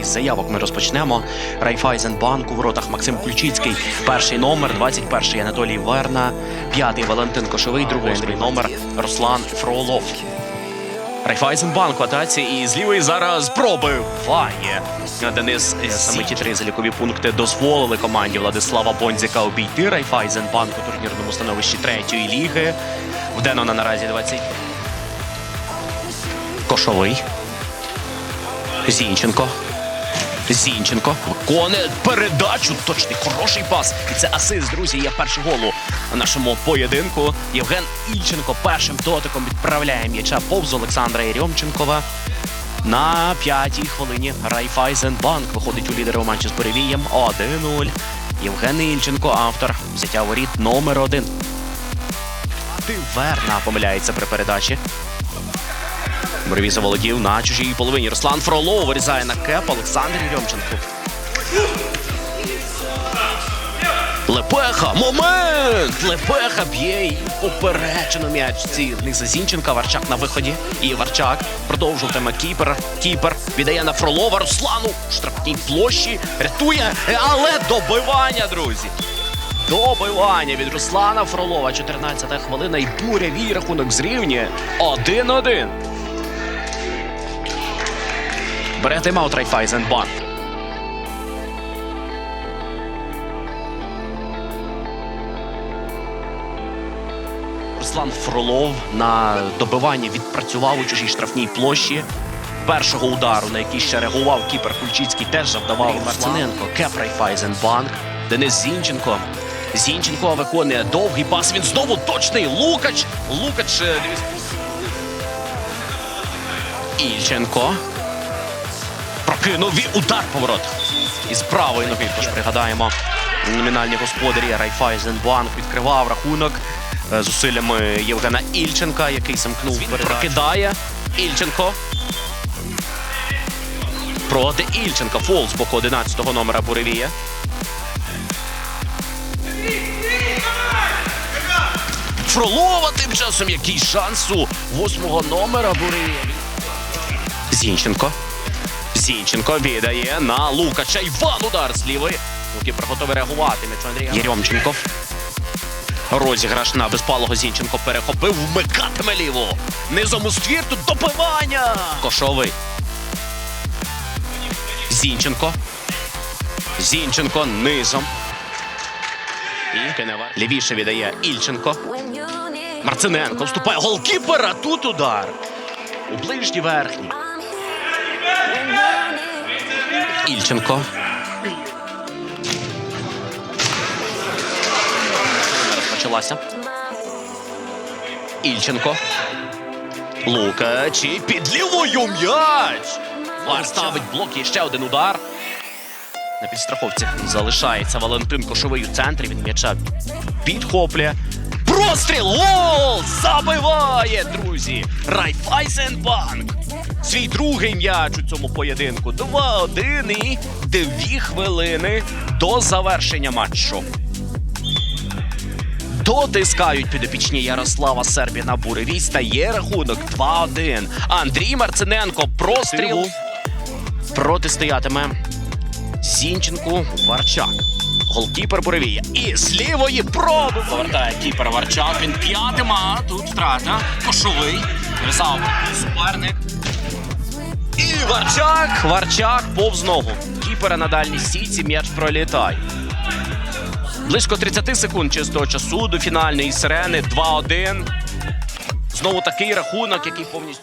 Із заявок ми розпочнемо. Райфайзенбанк у воротах Максим Ключицький. Перший номер, 21-й Анатолій Верна, п'ятий Валентин Кошовий, другий номер Руслан Фролов. Райфайзенбанк в атаці і з лівої зараз пробиває. Денис саме ті три залікові пункти дозволили команді Владислава Бонзіка обійти Райфайзенбанк у турнірному становищі третьої ліги. В Денона наразі 20. Кошовий. Зінченко. Зінченко виконує передачу. Точний хороший пас. І це асист, друзі. Є перший голу на нашому поєдинку. Євген Ільченко першим дотиком відправляє м'яча повз Олександра Єрьомченкова. На п'ятій хвилині Райфайзенбанк виходить у лідери у матчі з Боревієм 1-0. Євген Ільченко, автор взяття воріт номер один. Верна помиляється при передачі. Боревій заволодів на чужій половині. Руслан Фролов вирізає на кеп Олександр Єрьомченко. Лепеха! Момент! Лепеха б'є і поперечено м'яч Низа Зінченка. Варчак на виході. І Варчак продовжуватиме кіпер. Кіпер віддає на Фролова Руслану. Штрафній площі. Рятує, але добивання, друзі. Добивання від Руслана Фролова. 14-та хвилина і бурявій рахунок зрівнює 1-1. Бере тайм-аут Райфайзенбанк. Руслан Фролов на добиванні відпрацював у чужій штрафній площі. Першого удару, на який ще реагував кіпер Кульчицький, теж завдавав Марциненко. Кеп Райфайзенбанк. Денис Зінченко. Зінченко виконує довгий пас. Він знову точний. Лукач. Лукач. е. Ільченко. Прокинув і удар поворот. Із правої ноги. Тож пригадаємо, номінальні господарі Райфайзенбанк відкривав рахунок е, зусиллями Євгена Ільченка, який замкнув передачу. Прокидає Ільченко. Проти Ільченка. Фол з боку 11-го номера Буревія. Фролова тим часом який шанс у восьмого номера Буревія. Зінченко. Зінченко віддає на Лукача. Іван удар з лівої. Кіпер готовий реагувати. М'яч Андрія. Єрьомченко. Розіграш на безпалого Зінченко перехопив, вмикатиме ліву. Низом у ствір тут добивання. Кошовий. Зінченко. Зінченко низом. І. Лівіше віддає Ільченко. Марциненко вступає голкіпера. Тут удар. У ближній верхній. Ільченко. Почалася. Ільченко. Лукач і під лівою м'яч. Вар ставить блок і ще один удар. На підстраховці залишається Валентин Кошовий у центрі. Він м'яча підхоплює. Простріл! Гол! Забиває, друзі! Райфайзенбанк! Свій другий м'яч у цьому поєдинку. 2-1 і 2 хвилини до завершення матчу. Дотискають підопічні Ярослава Сербіна Буревій. Стає рахунок 2-1. Андрій Марциненко простріл. Протистоятиме Зінченку Варчак. Голкіпер Буревія. І з лівої проби повертає кіпер Варчак. Він п'ятим, а тут втрата. Кошовий. Висав суперник. І Варчак. Варчак повз ногу. Кіпера на дальній стійці м'яч пролітає. Близько 30 секунд чистого часу до фінальної сирени 2-1. Знову такий рахунок, який повністю.